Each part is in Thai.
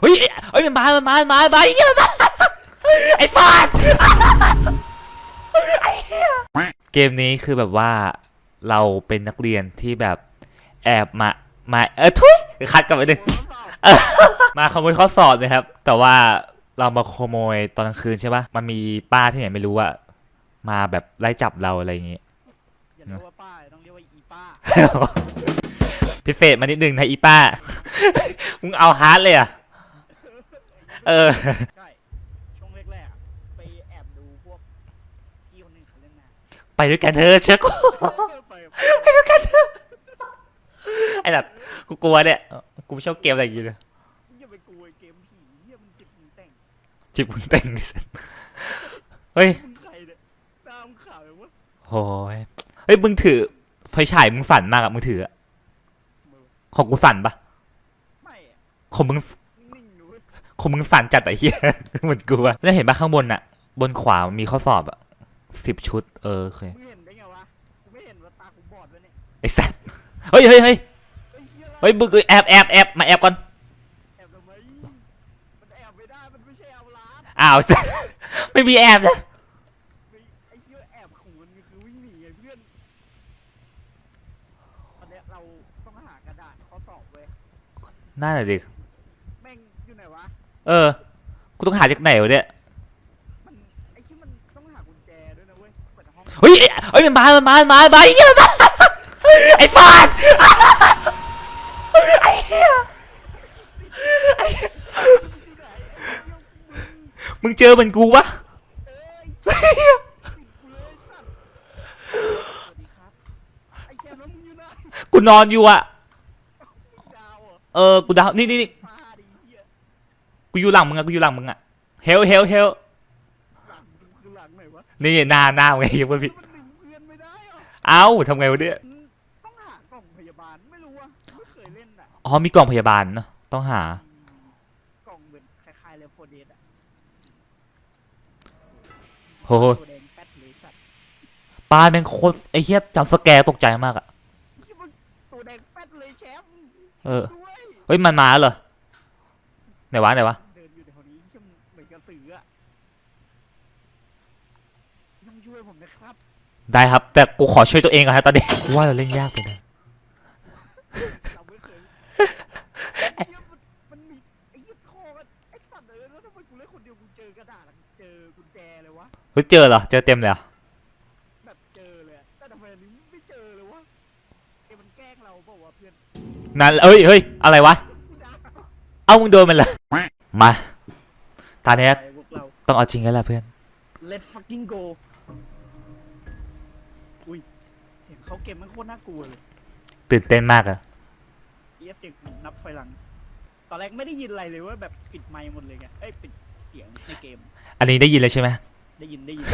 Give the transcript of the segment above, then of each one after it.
เฮ้ยเฮ้ยมันมามันมามันมามันมาไอ้เหี้ยมันมาไอ้ฟาดไอ้เหี้ยเกมนี้คือแบบว่าเราเป็นนักเรียนที่แบบแอบมามาเออทุยคัดกลับไปหนึ่งเออมาขโมยข้อสอบนะครับ แต่ว่าเรามาขโมยตอนกลางคืนใช่ปะมันมีป้าที่ไหนไม่รู้อะมาแบบไล่จับเราอะไรอย่างงี้ อย่าเรียกว่าป้าต้องเรียกว่าอีป้า พิเศษมานิดนึงนะอีป้า มึงเอาฮาร์ดเลยอะ เออ ใช่ช่วงแรกๆอะไปแอบดูพวกพี่คนหนึ่งเขาเล่นน้ไปด้วยกันเถอะเชื่อกูำไปไปด้วยกันเถอะไอ้แบบกูกลัวเนี่ยกูไม่ชอบเกมอะไรอย่างงี้เลยอย่าไปกลัวไอ้เกมผีเฮียมันจิบมึงแต่งจิบมึงเต็งไอ้สัสเฮ้ยมึงใครเนี่ยตามงข่าวแบบว่าโอ้ยเฮ้ยมึงถือไฟฉายมึงสั่นมากอะมึงถืออะมือของกูสั่นปะไม่อะของมึงนิ่งๆดูเว้ย คงมึงฝันจัดไอ้เหี้ยเหมือนกูอะแล้วเห็นปะข้างบนอะบนขวามันมีข้อสอบอะสิบชุด เออโอเคมึงเห็นได้ไงวะกูไม่เห็นว่าตากูบอดด้วยเนี่ยไอ้สัสเฮ้ยเฮ้ยเฮ้ยเฮ้ยเฮียอะไรเฮ้ยมึงแอบแอบแอบมาแอบก่อนแอบทำไมมันแอบไม่ได้มันไม่ใช่เอาร้านอ้าวสัสไม่มีแอบนะไอ้ไอ้เฮียแอบของมันคือวิ่งหนีไงเพื่อนตอนเนี้ยเราต้องหากระดาษข้อสอบเว้ยน่าหน่ะดิ แม่งอยู่ไหนวะ เออ กูต้องหาจากไหนวะเนี่ยมันไอ้ที่มันต้องหากุญแจด้วยนะเว้ยเปิดห้องเฮ้ยไอ้เฮ้ยมันมามันมามันมามันมาไอ้เหี้ยมันมาไอ้ฟาดไอ้เหี้ยอยู่ไหนไอ้เหี้ยมึงมึงเจอเหมือนกูปะเอ้ยติดกูเลยสัตว์สวัสดีครับ ไอ้แคมแล้วมึงอยู่ไหนกูนอนอยู่อะดาวเหรอเออ กูดาวนี่นี่นี่ฟ้าดิเหี้ย กูอยู่หลังมึงอะกูอยู่หลังมึงอะเฮลเฮลเฮลหลังกูคือหลังไหนวะนี่หน้าหน้ามึงไงยังไม่ผิดมันดึงเพื่อนไม่ได้เหรอเอ้าทำไงวะเนี่ยอืมต้องหากล่องพยาบาลไม่รู้อะไม่เคยเล่นอะอ๋อมีกล่องพยาบาลเนอะต้องหา กล่องเหมือนคล้ายๆเลฟโฟเดสอะโอ้โหตัวแดงแป๊ดเลยสัตว์ปลาแม่งโคตรไอ้เหี้ยจำสแกร์ตกใจมากอะที่มันตัวแดงแป๊ดเลยแชมป์เออด้วยเฮ้ยมันมาแล้วเหรอไหนวะไหนวะ สืออะต้องช่วยผมนะครับได้ครับ แต่กูขอช่วยตัวเองก่อนฮะตอนนี้กูว่าเราเล่นยากไปนะเราไม่เคยไอ้เหี้ยมันมันมีไอ้เหี้ยคอกันไอ้สัตว์เอ้ยแล้วทำไมกูเล่นคนเดียวกูเจอกระดาษอะเจอกุญแจเลยวะเฮ้ยเจอเหรอเจอเต็มเลยเหรอแบบเจอเลยอะแต่ทำไมอันนี้ไม่เจอเลยวะไอ้มันแกล้งเราเปล่าวะเพื่อนนั่นเอ้ยเฮ้ยอะไรวะ กูด่า เอ้ามึงโดนมันเหรอมา ตอนนี้ไอ้พวกเรา ต้องเอาจริงแล้วล่ะเพื่อน Let's fucking go อุ้ยเสียงเขาเก็บมันโคตรน่ากลัวเลยตื่นเต้นมากอะเอียเสียงนับไฟหลัง ตอนแรกไม่ได้ยินอะไรเลยว่าแบบปิดไมค์หมดเลยไงเอ้ยปิดเสียงในเกม อันนี้ได้ยินเลยใช่ไหม ได้ยินได้ยิน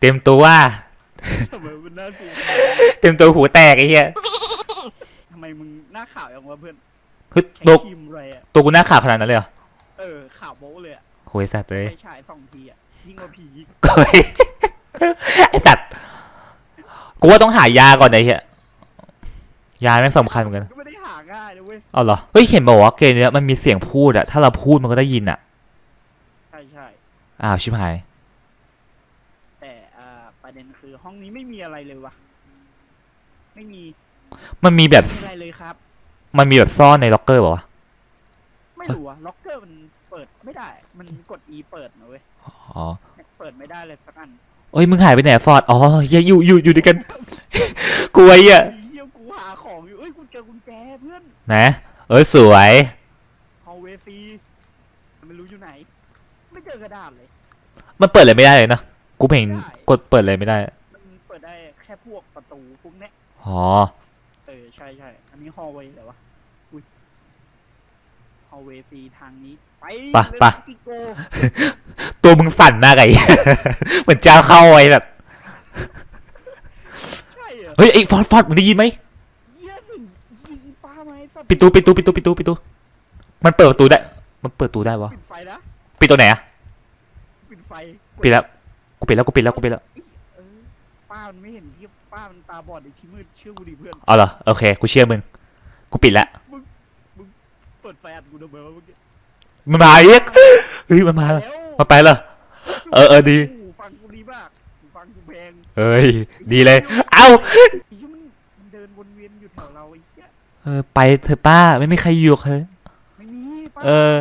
เต็มตัวว่าทำไมมันน่ากลัวเต็มตัวหูแตกไอ้เหี้ยทำไมมึงหน้าข่าวอย่างวะเพื่อนคือใช้ตัวครีมอะไรอะตัวกูหน้าขาวขนาดนั้นเลยเหรอเออข่าวโบ๊ะเลยอะโหยสัตว์เลย ไปฉายสองทีอะยิ่งกว่าผีเฮ้ยไอ้สัตว์กูว่าต้องหายาก่อนไอ้เหี้ยยาแม่งสำคัญเหมือนกันก็ไม่ได้หาง่ายนะเว้ยเอาเหรอเฮ้ยเห็นบอกว่าเกมเนี้ยมันมีเสียงพูดอะถ้าเราพูดมันก็ได้ยินอะใช่ใช่อ้าวชิบหาย แต่อ่าประเด็นคือห้องนี้ไม่มีอะไรเลยวะไม่มีมันมีแบบไม่มีอะไรเลยครับ มันมีแบบซ่อนในล็อกเกอร์เปล่าวะ ไม่รู้อะล็อกเกอร์มันเปิดไม่ได้มันกด E เปิดนะเว้ยอ๋อเปิดไม่ได้เลยสักอันเอ้ยมึงหายไปไหนฟอร์ดอ๋อเหี้ยอยู่อยู่อยู่ด้วยกันกลัวไอ้เหี้ยเฮียกูหาของอยู่เอ้ยกูเจอกุญแจเพื่อนนะเอ้ยสวยฮอลเวซีไม่รู้อยู่ไหน ไม่เจอกระดาษเลย มันเปิดเลยไม่ได้เลยนะกูเห็นกดเปิดเลยไม่ได้มันเปิดได้แค่พวกประตูพวกเนี้ยอ๋อเออใช่ใช่อันนี้ฮอลเวย์เหรอวะอุ้ยฮอลเวซีทางนี้ไปไปไปกิโกตัวมึงสั่นมากไอ้ เหมือนเจ้าเข้าไว้แบบ ใช่เหรอเฮ้ยไอ้ฟอร์ดฟอร์ดมึงได้ยินไหมเฮียสิยิงป้าไหมสัตว์ปิดตูปิดตูปิดตูปิดตูปิดตูมันเปิดประตูได้ มันเปิดประตูได้วะปิดไฟนะปิดตัวไหนอะปิดไฟปิดแล้วกูปิดแล้วกูปิดแล้วกูปิดแล้วเออป้ามันไม่เห็นที่ป้ามันตาบอดในที่มืดเชื่อกูดิเพื่อน เอาเหรอโอเคกูเชื่อมึงกูปิดแล้วเปิดดไฟอัดกูทำไมวะเมื่อกี้ มันมาอีกเฮ้ยมันมาแล้วมาไปเหรอเออเออดีโโหฟังกูดีมากหูฟังกูแพงเฮ้ยดีเลย เอ้าไอ้เหี้ยมันมันเดินวนเวียนอยู่แถวเราไอ้เหี้ยเออไปเถอะป้าไม่มีใครอยู่หรอกเลย ไม่มีป้าเออ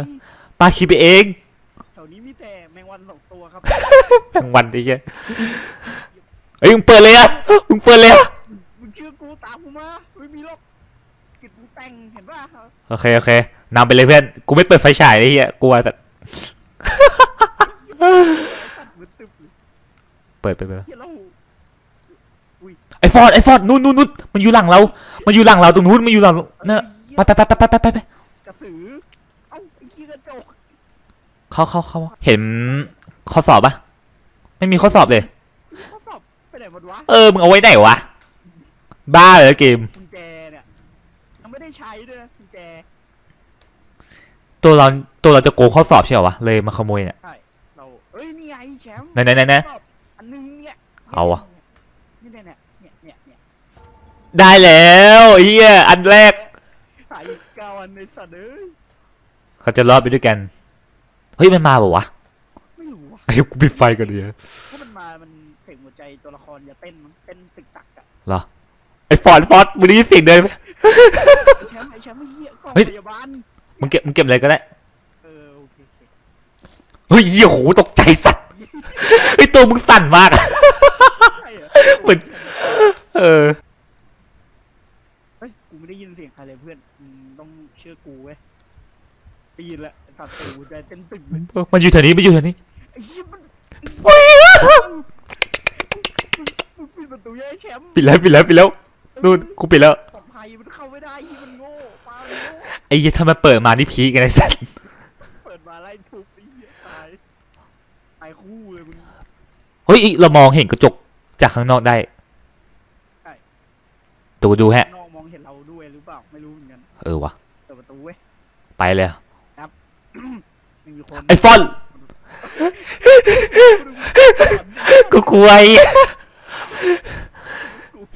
ป้าคิดไปเองแถวนี้มีแต่แมงวันสองตัวครับแบ่งวันดิแกเฮ้ยมึงเปิดเลยอะมึงเปิดเลยอะมึงเชื่อกูตามกูมาไม่มีหรอกกิดกูแต่งเห็นป่ะโอเคโอเค นำไปเลยเพื่อน กูไม่เปิดไฟฉายเลยเฮียกลัวแต่เปิดไปเลยเหี้ไอฟอร์ดไอฟอร์ดนู่นนู่นนู่นมันอยู่หลังเรา มันอยู่หลังเราตรงนู้น มันอยู่หลังเนี่ยไปไปไปไปไปไปไปกระสือ เอาไอ้ขี้กระจกเขาเขาเขาเห็นข้อสอบปะไม่มีข้อสอบเลย ข้อสอบไปไหนหมดวะ เออ มึงเอาไว้ไหนวะ บ้าเลยเกม ตัวเราตัวเราจะโกงข้อสอบใช่เหรอวะเลยมาขโมยเนี่ยใช่เราเอ้ยนี่ไงแชมป์ไหนไหนไหนไหนสอบอันนึงเนี่ยเอาวะ นี่เนี่ยเนี่ยเนี่ยเนี่ยเนี่ยได้แล้วเฮียอันแรกหายอีกเก้าอันในสัตว์เอ้ยเขาจะรอดไปด้วยกันเฮ้ยมันมาเปล่าวะไม่รู้ว่ะไอ้กูปิดไฟก่อนเลยถ้ามันมามันเสียงหัวใจตัวละครอย่าเต้นมั้งเต้นตึกตักอะไอ้ฟอร์ดฟอร์ดมึงได้ยินเสียงเดินไหมไอ้แชมป์ไอ้แชมป์ไอ้เหี้ยกล่องเฮ้ย พยาบาล มึงเก็บมึงเก็บอะไรก็ได้เออโอเคโอเคเฮ้ยเหี้ยโหตกใจสัตว์ไอ้ยตัวมึงสั่นมากอะใช่เหรอเหมือน เออ เฮ้ยกูไม่ได้ยินเสียงใครเลยเพื่อนมึงต้องเชื่อกูเว้ยได้ยินละตัดตูหัวใจเต้นตึกเลยมันอยู่แถวนี้มันอยู่แถวนี้ไอ้เหี้ยมันเฮ้ยมึงปิดประตูยังไอ้แชมป์ปิดแล้วปิดแล้วปิดแล้วนู่นกูปิดแล้ว ปลอดภัยมันเข้าไม่ได้ที่มันโง่ปลา มันโง่ไอ้เหี้ยถ้ามันเปิดมานี่พีคกันไอ้สัตว์เปิดมาไล่ทุบไอ้เหี้ยตายตายคู่เลยมึงเฮ้ยเรามองเห็นกระจกจากข้างนอกได้ใช่ดูดูฮะ น้องมองเห็นเราด้วยหรือเปล่าไม่รู้เหมือนกันเออวะเปิดประตูเว้ยไปเลยไม่มีคนไอ้ฟอนกูกลัวไอ้เหี้ย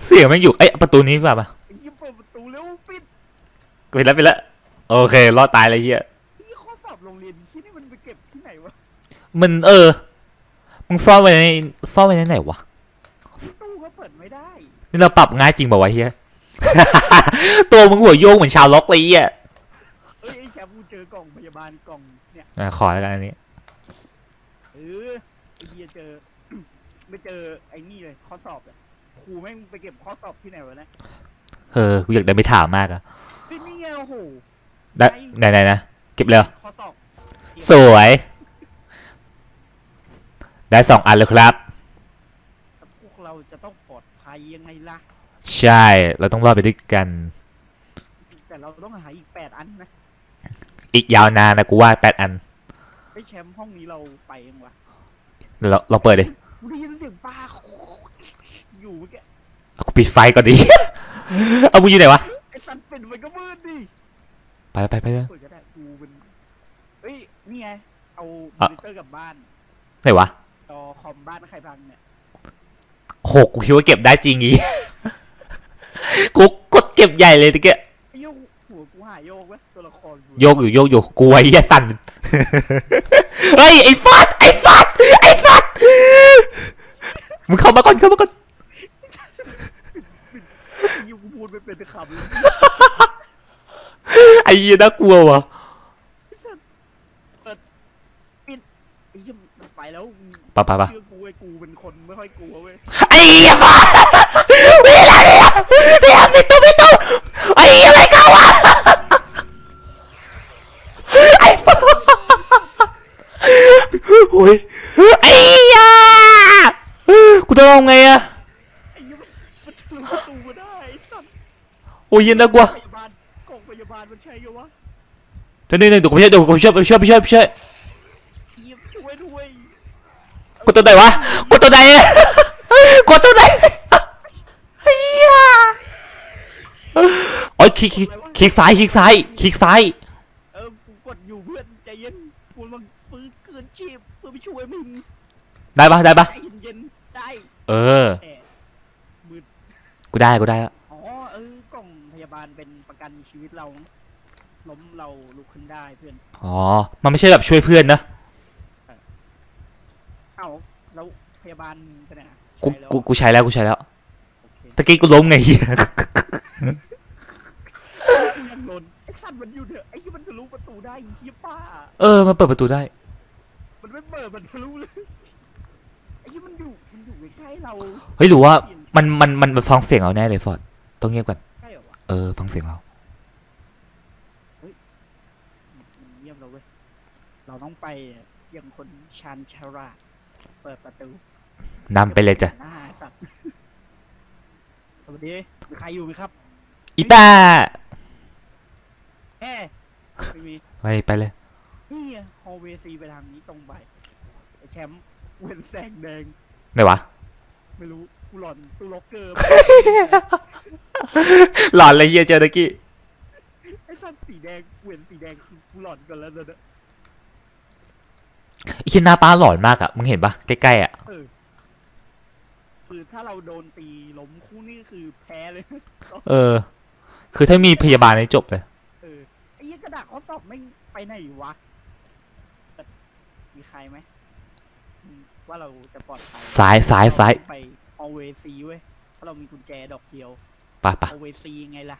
เสียงแมันอยู่ไอ้ยประตูนี้ป่ะปะไอ้เหี้ยเปิดประตูเร็วปิดปิดแล้วปิดแล้ว โอเค รอดตายเลยเฮียไอ้เหี้ยข้อสอบโรงเรียนที่นี่มันไปเก็บที่ไหนวะมันเออมึงซ่อนไว้ในซ่อนไว้ในไหนวะตู้ก็เปิดไม่ได้นี่เราปรับง่ายจริงเปล่าวะเฮีย ตัวมึงหัวโยงเหมือนชาวล็อกเลยอะเอ้ยไอ้แชมป์กูเจอกล่องพยาบาลกล่องเนี่ยอะขอแล้วกันอันนี้เออไอ้เหี้ยเจอ ไม่เจอไอ้นี่เลยข้อสอบอะครูแม่งไปเก็บข้อสอบที่ไหนวะเนี่ยเออกูอยากได้ไม่ถามมากอะเฮ้ยนี่ไงโอ้โห ได้ไหนไหนนะเก็บเร็วข้อสอบสวย ได้สองอันเลยครับ แต่พวกเราจะต้องปลอดภัยยังไงล่ะ ใช่เราต้องรอดไปด้วยกัน แต่เราต้องหาอีกแปดอันนะอีกยาวนานนะกูว่าแปดอันไอ้แชมป์ห้องนี้เราไปยังวะเราเราเปิดเลยกูได้ยินเสียงปลาอยู่เมื่อกี้กูปิดไฟก่อนดิ เอามึงอยู่ไหนวะ ไอ้สันเป็นมันก็มืดดิ ไปไปไปไปเปิดก็ได้กูเป็นเฮ้ยนี่ไงเอามอะอนิเตอร์กลับบ้านไหนวะจอคอมบ้านใครพังเนี่ยโหกูคิดว่าเก็บได้จริงอีกูกดเก็บใหญ่เลยตะเกียไอ้โยกหัวกูหายโยกเว้ยตัวละครกูโยกอยู่โยกอยู่กูไอ้เหี้ยสั่นเฮ้ยไอ้ฟัดไอ้ฟัดไอ้ฟัดมึงเข้ามาก่อนเข้ามาก่อนไอ้โยกกูพูดไม่เป็นคำเลย ไอ้เหี้ยน่ากลัวว่ะไอ้เหี้ยมันไปแล้วมึงไปไปไปเชื่อกูไอ้กูเป็นคนไม่ค่อยกลัวเว้ยไอ้เหี้ยฟัดไม่ได้ไม่ได้ไม่ได้ไม่ต้องไม่ต้องไอ้เหี้ยอะไรเข้าวะไอ้ฟัดโอ้ยไอ้เหี้ยกูต้องทำไงอะไอ้เหี้ยมันมันทะลุประตูมาได้ไอ้สัตว์โอ้ยเหี้ยน่ากลัว ยาบาลมันใช่กันวะเดี๋ยวนี่นี่เดี๋ยวกูไปช่วยเดี๋ยวกูไปช่วยไปช่วยไปช่วยไปช่วยเหี้ยช่วยด้วยกดตัวไหนวะกดตัวไหนอะกดตัวไหนเฮียโอ้ยคลิกคลิกคลิกซ้ายคลิกซ้ายคลิกซ้ายเออกูกดอยู่เพื่อนใจเย็นกูมันปืนคืนชีพเพื่อไปช่วยมึงได้ปะได้ปะใจเย็นๆได้เออ แต่มืดกูได้กูได้แล้วอ๋อเออกล่องพยาบาลเป็นประกันชีวิตเรามั้ง ล้มเราลุกขึ้น ได้เพื่อนอ๋อ มันไม่ใช่แบบช่วยเพื่อนนะเอ้าแล้วพยาบาลไปไหนอะกูใช่แล้วกูกูใช้แล้วกูใช้แล้วโอเคตะกี้กูล้มไงเหี้ยยังหล่นไอ้สัตว์มันอยู่เถอะไอ้ที่มันทะลุประตูได้ไอ้เหี้ยป้า เออมันเปิดประตูได้ มันไม่เปิดมันทะลุเลยไอ้ที่มันอยู่มันอยู่ใกล้ๆเราเฮ้ยหรือว่ามันมันมันมันฟังเสียงเราแน่เลยฟอร์ดต้องเงียบก่อนใกล้เหรอวะเออฟังเสียงเรา มันเยี่ยมเราเว้ย เราต้องไปยังคนชันชาราเปิดประตูนำไปเลยจ้ะหน้าสัตว์สวัสดีมีใครอยู่ไหมครับ อีป้าแอะไม่มีไปไปเลย นี่ฮอลเวซีไปทางนี้ตรงไปไอ้แชมป์เว้นแสงแดงไหนวะ ไม่รู้กูหลอนตู้ล็อกเกอร์หลอนเลยเฮียเจอตะกี้ไอ้สัตว์สีแดงเว้นสีแดงคือกู หลอนกันแล้วนะไอ้เหี้ยหน้าป้าหลอนมากอะมึงเห็นปะใกล้ๆอะเออคือถ้าเราโดนตีล้มคู่นี่คือแพ้เลย เออ คือถ้ามีพยาบาลนี่จบเลย เออไอ้ยี่กระดาษข้อสอบไม่งไปไหนวะแต่มีใครไหมอืมว่าเราจะปลอดภัยซ้ายซ้ายซ้าย ไปฮอลเวซีเว้ยเพราะเรามีกุญแจดอกเดียวปะปะฮอลเวซีไงล่ะ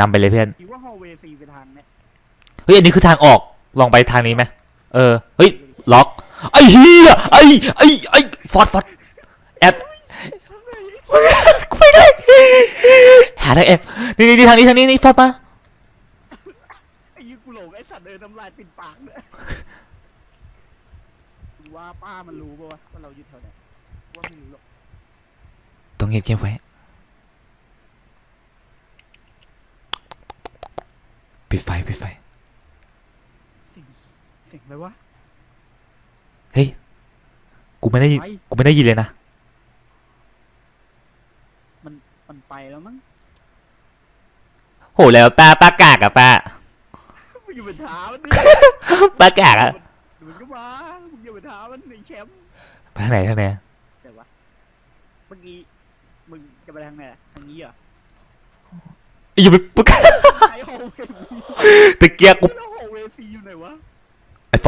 นำไปเลยเพื่อน คิดว่าฮอลเวซีไปทางเนี้ย เฮ้ยอันนี้คือทางออกลองไปทางนี้ไหมเออเฮ้ยล็อกไอ้เฮียไอ้ไอ้ไอ้ฟอดฟอดแอบกูไปด้วยหาทางแอบนี่นี่นี่ทางนี้ทางนี้นี่ฟอดมาไอ้ยี่กูหลงไอ้สัตว์เดินน้ำลายปิดปากเลยว่าป้ามันรู้ป่าวะว่าเราอยู่แถวไหนว่าไม่รู้หรอกต้องเงียบเงียบไว้ปิดไฟปิดไฟเสิ่ง เสิ่งอะไรวะกูไม่ได้ยินไปกูไม่ได้ยินเลยนะ มันไปแล้วมั้งโหแล้วป้าป้ากากอะป้ามึงอย่าไปท้ามันดิป้ากากอะมันก็มามึงอย่าไปท้ามันไอ้แชมป์ไปทางไหนทางไหนแต่ว่าเมื่อกี้มึงจะไปทางไหนอะทางนี้เหรออย่าไปปึก ไอ้ฮอลเวซีตะเกียกกู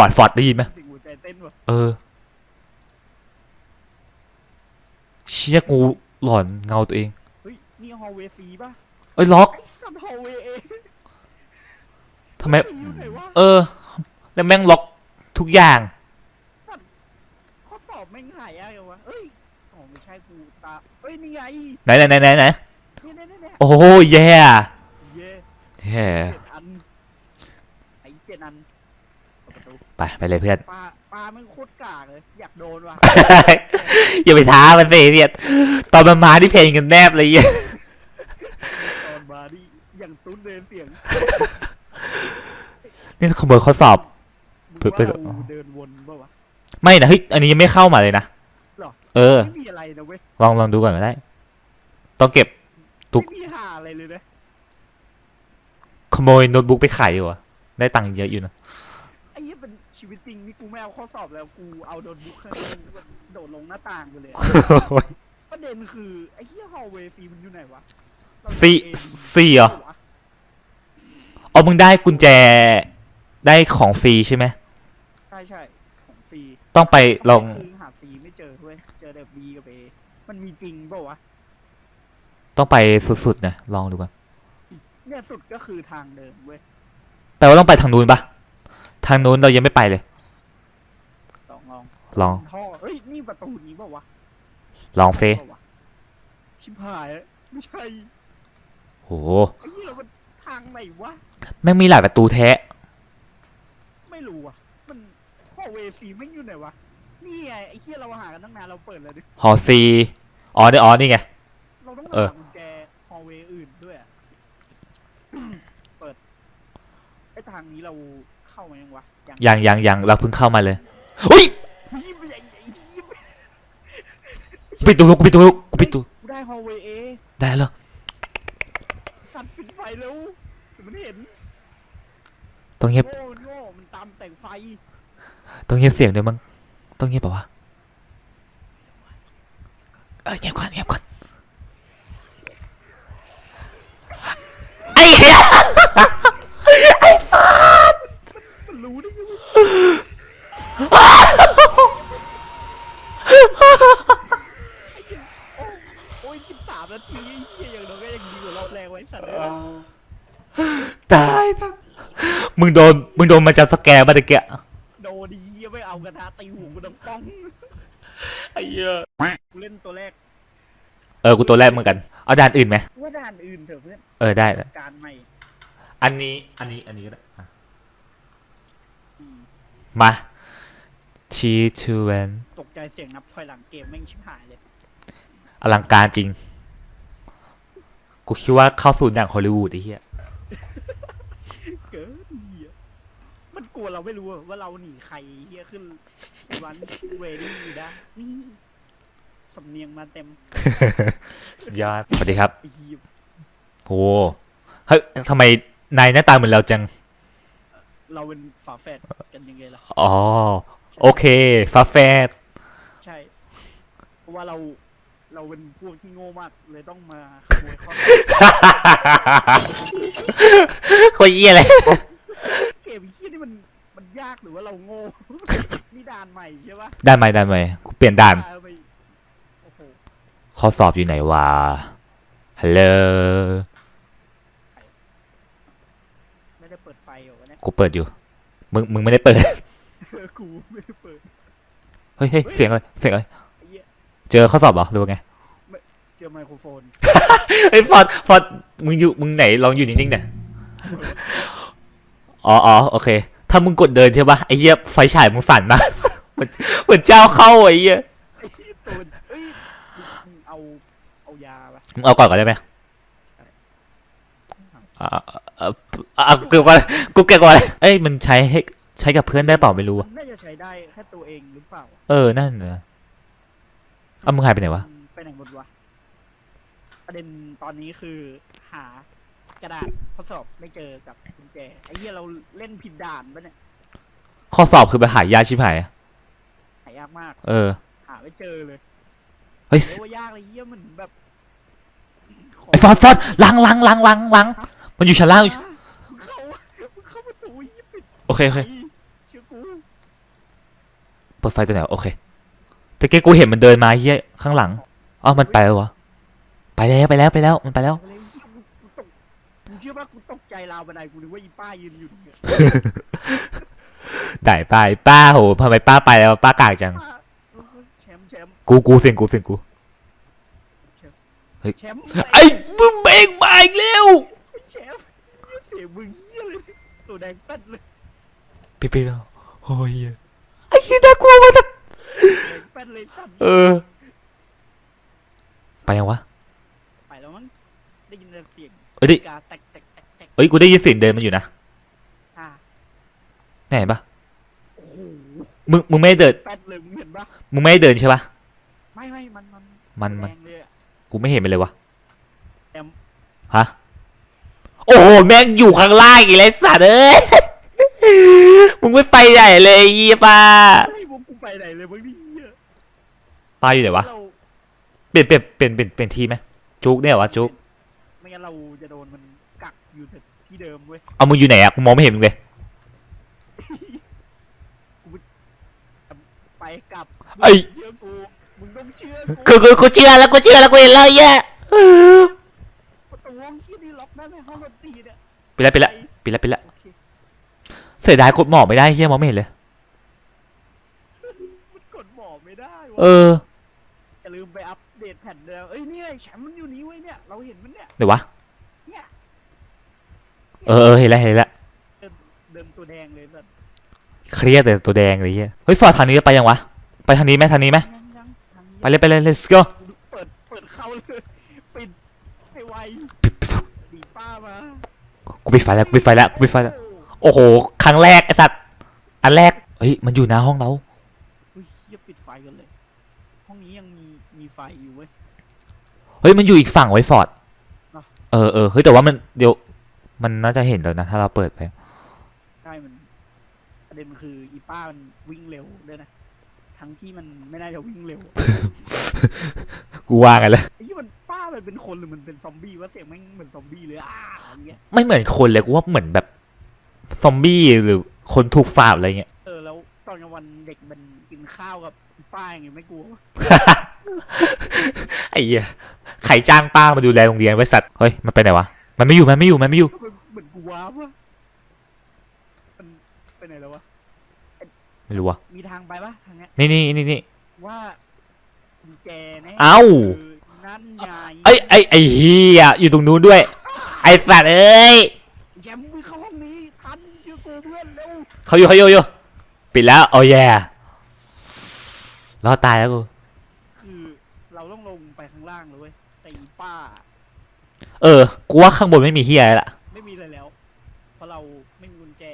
อ้ฟอร์ดฟอร์ดได้ยินไหมสิ่งหัวใจเต้นวะเออ เชี่ยกูหลอนเงาตัวเอง เฮ้ย นี่ฮอลเวซีป่ะเอ้ยล็อกไอ้สัตว์ฮอลเวเองทำไมอยู่ไหนวะเออ แล้วแม่งล็อกทุกอย่าง ข้อสอบแม่งหายยากเลยวะเอ้ยอ๋อไม่ใช่กูตาเอ้ย นี่ไงไหนไหนไหนไหนไหนเนี่ยเนี่ยเนี่ยเนี่ยโอ้โหแย่เย่แย่ เจ็ดอันไอ้เจ็ดอันเปิดประตู ไปไปเลยเพื่อน ปลาปลามันโคตรกากเลยอยากโดนว่ะ อย่าไปท้ามันสิเนี่ยตอนมันมาที่เพลงกันแนบเลยเหี้ยตอนมาดิอย่างตุ้นเดินเสียงนี่ขโมยข้อสอบ มึงไปว่าไปเราเดินวนป่าวะ ไม่นะเฮ้ยอันนี้ยังไม่เข้ามาเลยนะหรอ เออ ไม่มีอะไรนะเว้ยลองลองดูก่อนก็ได้ ต้องเก็บตุ๊กไม่มีหาอะไรเลยนะขโมยโน้ตบุ๊กไปขายอยู่อะได้ตังค์เยอะอยู่นะ ไอ้เหี้ยเป็นชีวิตจริงนี่กู ไม่เอาข้อสอบแล้วกูเอาโดนบุ๊กข้างล่างโดดลงหน้าต่างไปเลยอะประเด็นคือไอ้เหี้ยฮอลเวซีมันอยู่ไหนวะเราสี่เดินเองสี่เหรอวะเอามึงได้กุญแจได้ของฟรีใช่ไหมใช่ใช่ของซีต้องไปลองคือหาซีไม่เจอเว้ยเจอแต่บีกับเอมันมีจริงเปล่าวะต้องไปสุดๆนะลองดูก่อนเนี่ยสุดก็คือทางเดิมเว้ยแปลว่าต้องไปทางนู้นปะทางนู้นเรายังไม่ไปเลยลอง ลองลอง ท่อเฮ้ย นี่ประตูนี้เปล่าวะลองเฟปล่าวะชิบหายอะไม่ใช่โห ไอ้เหี้ยเรามันทางไหนวะ แม่งมีหลายประตูแท้ ไม่รู้อะ มันฮอลเวซีไม่งอยู่ไหนวะ นี่ไงไอ้เหี้ยเราหากันตั้งนานเราเปิดเลยดิ หอซี อ๋อเนี่ยอ๋อนี่ไง เราต้องเออ หากุญแจฮอลเวอื่นด้วยอะ เปิด ไอ้ทางนี้เราเข้ามายังวะ ยังยังยังยังเราเพิ่งเข้ามาเลย อุ้ยเฮ้ ยไม่ใช่ไอ้เหี้ยกูปิดตัวกูปิดตัวกูปิดตัวกูได้ฮอลเวเอได้แล้วสัตว์ปิดไฟเร็วเดี๋ยวมันเห็นต้องเงียบโง่โง่มันตามแต่งไฟต้องเงียบเสียงด้วยมั้งต้องเงียบเปล่าวะเออเงียบก่อนเงียบก่อนไอ้เหี้ยไอ้ฟอ โอ้ยสิบสามนาทีไอ้เหี้ยอย่างน้อยก็ยังดีกว่ารอบแรกไว้สัตว์เลยตายนะมึงโดน มึงโดนมาจากสแกร์มาตะเกียโดนดีเหี้ยไม่เอากระทะตีหูกูดังป้องไอ้เหี้ยกูเล่นตัวแรก เออ กูตัวแรกเหมือนกัน เอาด่านอื่นไหมว่าด่านอื่นเถอะเพื่อน เออ ได้ การใหม่ อันนี้ อันนี้ อันนี้ก็ได้อะ อืมมา T to N ตกใจเสียงนับถอยหลังเกมแม่งชิบหายเลย อลังการจริง กูคิดว่าเข้าสู่หนังฮอลลีวูดไอ้เหี้ย เกิดเหี้ยมันกลัวเราไม่รู้ว่าเราหนีใครเหี้ยขึ้นวันเวรี่ได้นี่สำเนียงมาเต็มสุดยอด สวัสดีครับ ไอ้เหี้ยโอ้เฮ้ยทำไมนายหน้าตาเหมือนเราจัง เราเป็นฝาแฝดกันยังไงล่ะ อ๋อ โอเคฟาแฟดใช่ เพราะว่าเราเราเป็นพวกที่โง่มากเลยต้องมาขโมยข้อมูลคนเยี่ยเลยเกมที่นี่มันมันยากหรือว่าเราโง่ นี่ด่านใหม่ใช่ปะด้านใหม่ด้านใหม่กูเปลี่ยนด่านพไปโอ้โหข้อสอบอยู่ไหนวะ ฮัลโหล ไม่ได้เปิดไฟเหรอวะเนี่ยกูเปิดอยู่ มึง มึงไม่ได้เปิด เออกูไม่ได้เปิด เฮ้ยเฮ้ยเสียงอะไรเสียงอะไรไอ้เหี้ยเจอข้อสอบเหรอหรือว่าไงเจอไมโครโฟนเฮ้ยฟอดฟอดมึงอยู่มึงไหนลองอยู่นิ่งๆหน่อยอ๋ออ๋อโอเค ถ้ามึงกดเดินใช่ปะไอ้เหี้ยไฟฉายมึงสั่นมากเหมือนเหมือนเจ้าเข้าไอ้เหี้ยไอ้ที่ตัวมันเอ้ยมึงเอาเอายาปะมึงเอาก่อนก่อนได้ไหมอ่าอ่าอ่ากูเก็บก่อนกูเก็บก่อนเอ้ยมันใช้ให้ ใช้กับเพื่อนได้เปล่าไม่รู้มัอะนน่าจะใช้ได้แค่ตัวเองหรือเปล่าเออนั่นเนอะเอามึงหายไปไหนวะอืมไปไหนหมดวะประเด็นตอนนี้คือหากระดาษข้อสอบไม่เจอกับกุญแจไอ้เหี้ยเราเล่นผิดด่านปะเนี่ยข้อสอบคือไปหายาชิบหายอะหายากมาก เออ หาไม่เจอเลยเฮ้ย โอ้ยากเลยเหี้ยเหมือนแบบไอ้ฟอดฟอดลังลังลังลังลังมันอยู่ชั้นล่างอยู่มึงเข้ามึงเข้าประตูยี่ปิดโอเคโอเคเชื่อกู เปิดไฟตัวไหนวะโอเคแต่เกกูเห็นมันเดินมาเฮียข้างหลังอ้าวมันไปแล้ววะไปแล้วไปแล้วไปแล้วมันไปแล้วเอาเลยเหี้ยกูกูตกมึงเชื่อป่ะกูตกใจราวบันไดกูนึกว่าอีป้ายืนอยู่ตรงเนี้ยได้ไปป้าโหทำไมป้าไปแล้วป้ากากจังป้าแชมป์แชมป์กูกูเสียงกูเสียงกูแชมป์ไอ้มึงเบงมาอีกแล้วแชมป์เสียงมึงเหี้ยเลยตัวแดงเป็ดเลยพี่พี่โอ้ย ไอ้เหี้ยน่ากลัวมากแดงเป็ดเลยสั่นเออ ไปยังวะ ไปแล้วมั้งได้ยินแต่เสียงเอ้ยดิ กาแตกแตกแตกแตกเอ้ย กูได้ยินเสียงเดินมันอยู่นะอ่าไหนปะโอ้โหมึง มึงไม่ได้เดินเป็ดเลยมึงเห็นปะมึงไม่ได้เดินใช่ปะไม่ไม่มันมันมันมันแดงเลยอะกูไม่เห็นมันเลยวะแอมฮะ โอ้โห แม่งอยู่ข้างล่างอีกแล้วไอ้สัตว์เอ้ย มึงไม่ไปไหนเลยไอ้เหี้ยป้าไม่พวกกูไปไหนเลยมึงนี่เหี้ยป้าอยู่ไหนวะเราเปลี่ยนเปลี่ยนเปลี่ยนเปลี่ยนเปลี่ยนที่ไหมจุกเนี่ยวะจุกไม่งั้นเราจะโดนมันกักอยู่แต่ที่เดิมเว้ยเอามึงอยู่ไหนอะกูมองไม่เห็นมึงเลยไปกลับไอ้เชื่อกูมึงต้องเชื่อกูกูกูเชื่อแล้วกูเชื่อแล้วกูเห็นแล้วไอ้เหี้ยประตูห้องที่นี่ล็อกได้ไหมห้องดนตรีเนี่ยปิดแล้วปิดแล้วปิดแล้วปิดแล้วโอ เคเสียดายกดหมอกไม่ได้เฮียมองไม่เห็นเลย มันกดหมอไม่ได้เอวะออย่าลืมไปอัปเดตแผ่นเดิมเอ้ยเนี่ยแชมป์มันอยู่นี้เว้ยเนี่ย เราเห็นมันเนี่ย เดี๋ยววะเนี่ยเออเออเห็นแล้วเห็นแล้วเดินเดินตัวแดงเลยแบบเครียดแต่ตัวแดงเลยเฮียเฮ้ยฟอร์ดทางนี้ไปยังวะไปทางนี้ไหมทางนี้ไหมยังยังทางนี้ไปเลยไปเลย let's go เปิดเปิดเข้าเลยปิดให้ไวปิดปิดไฟดีป้ามากูปิดไฟแล้วกูปิดไฟแล้วกูปิดไฟแล้วโอ้ โห ครั้งแรกไอ้สัตว์ อันแรก เฮ้ย มันอยู่หน้าห้องเรา อุ้ยเฮียปิดไฟกันเลย ห้องนี้ยังมีมีไฟอยู่เว้ย เฮ้ย มันอยู่อีกฝั่งไว้ฟอร์ดเนอะเออเออเฮ้ย แต่ว่ามันเดี๋ยว มันน่าจะเห็นแล้วนะ ถ้าเราเปิดไป ใช่มันประเด็นมันคืออีป้ามันวิ่งเร็วด้วยนะ ทั้งที่มันไม่น่าจะวิ่งเร็วกูว่ากันแล้ว ไอ้ที่มันป้ามันเป็นคนหรือมันเป็นซอมบี้วะเสียงแม่งเหมือนซอมบี้เลยอ่าอย่างเงี้ยไม่เหมือนคนเลย กูว่าเหมือนแบบ ซอมบี้หรือคนถูกฝาบอะไรเงี้ย เออแล้วตอนกลางวันเด็กมันกินข้าวกับป้าอย่างงี้ไม่กลัววะไอ้เหี้ยใครจ้างป้ามาดูแลโรงเรียนไว้สัตว์เฮ้ยมันไปไหนวะมันไม่อยู่มันไม่อยู่มันไม่อยู่ มันเหมือนกูว้าวะมันไปไหนแล้ววะไม่รู้วะมีทางไปปะทางเนี้ยนี่นี่นี่นี่ ว่ากุญแจแน่เอ้า คือนั่นไง เอ้ยไอ้ไอ้เฮียอยู่ตรงนู้นด้วย ไอ้สัตว์เอ้ย แกมึงเข้าห้องนี้ทันเชื่อกู เพื่อนเร็วเขาอยู่เขาอยู่อยู่ปิดแล้วโอ้แย่รอดตายแล้วกูคือเราต้องลงไปข้างล่างเลยเว้ยแต่อีป้า เออกูว่าข้างบนไม่มีเฮียอะไรละไม่มีอะไรแล้วเพราะเราไม่มีกุญแจ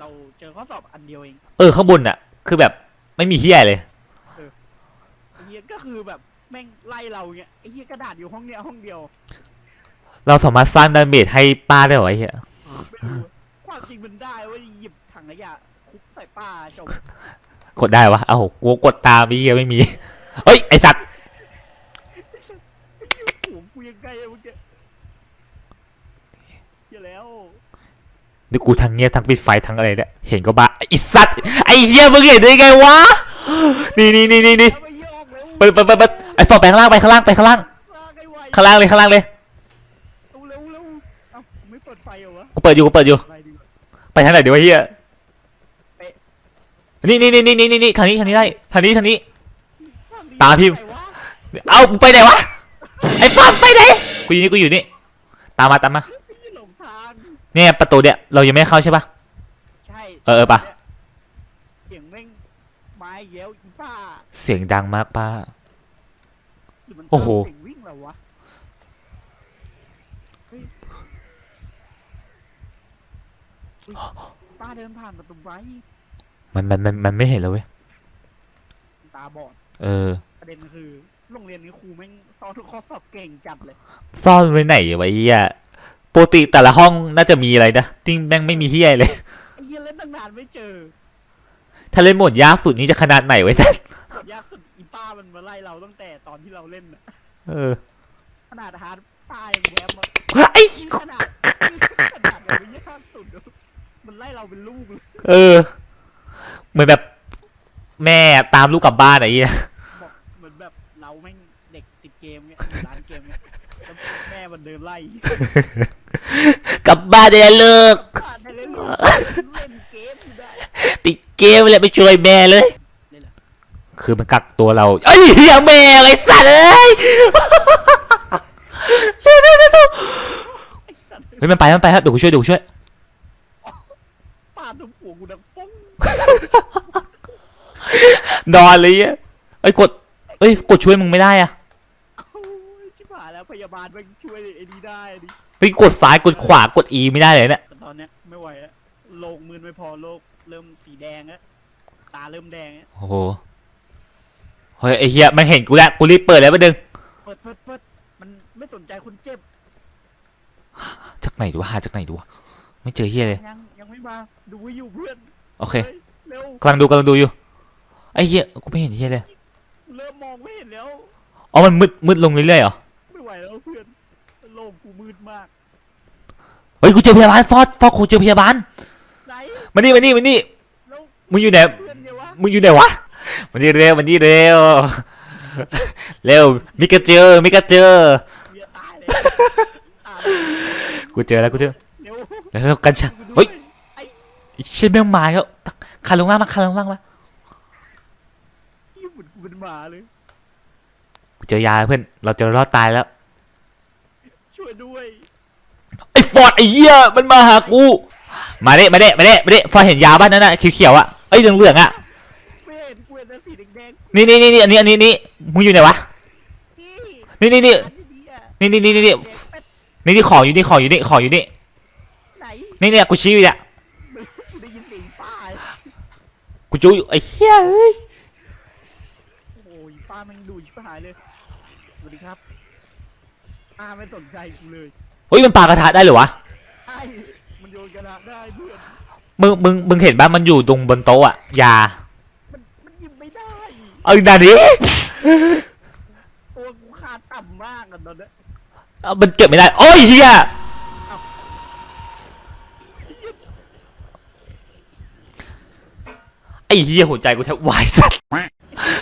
เราเจอข้อสอบอันเดียวเอง เออข้างบนน่ะคือแบบไม่มีเฮียเลยไอ้เฮียก็คือแบบแม่งไล่เราเงี้ยไอ้เฮียกระดาษอยู่ห้องเนี้ยห้องเดียว เราสามารถสร้างดาเมจให้ป้าได้เหรอไอ้เฮียไม่รู้อะความจริงมันได้เว่าหยิบถังขยะคุกใส่ ป้าจบกดได้วะ เอ้ากูกดตามไอ้เฮียไม่มี เอ้ย ไอสัตว์หัวกูยังไงอะเมื่อกี้เฮียแล้วนี่กูทั้งเงียบทั้งปิดไฟทั้งอะไรเนี่ย เห็นก็บ้าไอสัตว์ ไอเฮียมึงเห็นได้ไงวะ นี่นี่นี่นี่นี่เอาไปเฮียออกเร็วเปิดเปิดเปิดเปิดไอฟอร์ไปข้างล่างไปข้างล่างไปข้างล่าง ลากไอ้ไวข้างล่างเลยข้างล่างเลยเอาเร็วเร็วเอ้าไม่เปิดไฟเหรอวะกูเปิดอยู่กูเปิดอยู่ไปดีกว่าไปทางไหนดีวะเฮียเอ๊ะ นี่นี่นี่นี่นี่นี่ทางนี้ทางนี้ได้ทางนี้ทางนี้ทงนี้ตามพี่ไหนวะเอามึงไปไหนวะ ไอ้ฟังไปไหน กูอยู่นี่กูอยู่นี่ ตามมาตามมาพี่หลงทางเนี่ยประตูเนี่ยเรายังไม่เข้าใช่ปะ ใช่เออเออปะ เสียงแม่งไม้เย้วอีป้าเสียงดังมากป้าหรือมันโอ้โห เสียงวิ่งเหรอวะเฮ้ยเฮ้ยป้าเดินผ่านประตูไว้ มันมันมันมันไม่เห็นแล้วเว้ยตาบอดเออ ประเด็นคือโรงเรียนนี้ครูแม่งสอนทุกข้อสอบเก่งจัดเลยซ่อนไว้ไหนวะไอ้เหี้ยปกติแต่ละห้องน่าจะมีอะไรนะติ้งแม่งไม่มีเฮียเลย ไอ้เหี้ยเล่นตั้งนานไม่เจอถ้าเล่นโหมดยากสุดนี่จะขนาดไหนไว้สัสยากสุดอีป้ามันมาไล่เราตั้งแต่ตอนที่เราเล่นน่ะเออขนาดฮาร์ดป้ายังแย้มมาไอ้นี่ขนาดขนาดแบบไม่ยากสุดอะมันไล่เราเป็นลูกเลย เออ เหมือนแบบแม่ตามลูกกลับบ้านไอ้เหี้ยบอกเหมือนแบบเราแม่งเด็กติดเกมเงี้ยอยู่ร้านเกมเงี้ยแล้วแม่มันเดินไล่กลับบ้านได้แล้วเลิกป้าได้เล่นลูกเล่นเกมอยู่ได้ติดเกมเลยไปช่วยแม่เลยนี่แหละคือมันกักตัวเราเอ้ยเฮียแม่ไอ้สัตว์เอ้ยเร็วเร็วเร็วเร็วไอ้สัตว์เฮ้ยมันไปมันไปครับเดี๋ยวกูช่วยเดี๋ยวกูช่วย ป้าทุบหัวกูดังป้อง นอนเลยอะเอ้ยกดเอ้ยกดช่วยมึงไม่ได้อะโอ้ยชิบหายแล้วพยาบาลแม่งช่วยไอ้นี่ได้ดิเฮ้ยกดซ้ายกดขวากด E ไม่ได้เลยเนี่ยแต่ตอนเนี้ยไม่ไหวแล้วโลกมืนไม่พอโลกเริ่มสีแดงแล้วตาเริ่มแดงแล้วโอ้โหเฮ้ยไอ้เฮียมันเห็นกูแล้วกูรีบเปิดแล้วประเด็นเปิดเปิดเปิดมันไม่สนใจคนเจ็บจากไหนดูวะหาจากไหนดูวะไม่เจอเฮียเลยยังยังไม่มาดูไว้อยู่เพื่อน โอเคฮ้ยเร็วกำลังดูกำลังดูอยู่ไอ้เฮียกูไม่เห็นเฮียเลยเริ่มมองไม่เห็นแล้ว อ๋อมันมืดมืดลงเรื่อยๆเหรอไม่ไหวแล้วเพื่อนโลกกูมืดมากเฮ้ยกูเจอพยาบาลฟอสฟอสกูเจอพยาบาลไหนมานี่มานี่มานี่แล้วมึงอยู่ไหนเพื่อนเนี่ยวะมึงอยู่ไหนวะมันนี่เร็วมันนี่เร็วเร็วมิกาเจอมิกาเจอเหี้ยตายเลยตายกูเจอแล้วกูเจอเร็ว แล้วกัญชาดูเฮ้ยไอ้ไอ้เชี่ยแม่งมาแล้วคานลงล่างมาคานลงล่างมายี่เหมือนกูเป็นหมาเลย กูเจอยาเพื่อน เราจะรอดตายแล้ว ช่วยด้วย ไอ้ฟอร์ดไอ้เหี้ยมันมาหากู มาเด้มาเด้มาเด้มาเด้ฟอร์ดเห็นยาบ้านนั้นน่ะเขียวๆอะเอ้ยเหลืองๆอะไม่เห็นกูเห็นแต่สีแดงนี่นี่นี่นี่อันนี้อันนี้นี่มึงอยู่ไหนวะๆนี่นี่นี่นี่อันนี้อะนี่นี่นี่นี่นี่เด็กเป็ดนี่นี่ของอยู่นี่ของอยู่นี่ของอยู่นี่ไหนนี่เนี่ยกูชี้อยู่เนี่ย กูได้ยินเสียงป้า กูจูอยู่ไอ้เหี้ยเอ้ยโอ้ยป้าแม่งดูชิบหายเลยสวัสดีครับป้าไม่สนใจกูเลยเฮ้ยมันปากระทะได้เหรอวะใช่มันโยนกระดาษได้เพื่อนมึงมึงมึงเห็นป่ะมันอยู่ตรงบนโต๊ะอะยามันมันหยิบไม่ได้เอาอีกนาดิตัวกูขาดต่ำมากอะตอนเนี้ยเอามันเก็บไม่ได้โอ้ยเฮีย อ้เหี้ยหัวใจกูแทบวายสัตว์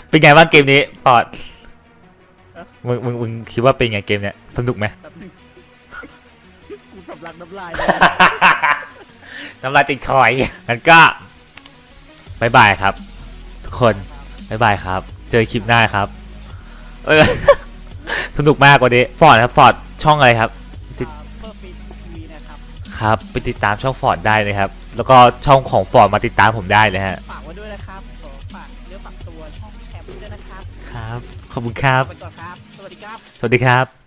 เป็นไงบ้างเกมนี้ปอดมึงมึงมึงคิดว่าเป็นไงเกมเนี้ยสนุกไหมแป๊บนึงกูสำลักน้ำลายเลยน้ำลายติดคอยงั้นก็บายบายครับ ทุกคนบายบายครับ เจอคลิปหน้าครับเออสนุกมากกว่านี้ฟอร์ดครับฟอร์ดช่องอะไรครับติดเพิ่มฟีทีวีนะครับ ครับ ไปติดตามช่องฟอร์ดได้นะครับ แล้วก็ช่องของฟอร์ดมาติดตามผมได้นะฮะ ฝากไว้ ด้วยนะครับขอฝากเนื้อฝากตัวช่องแชมป์ด้วยนะครับ ครับ ขอบคุณครับ ไปก่อนครับ สวัสดีครับ สวัสดีครับ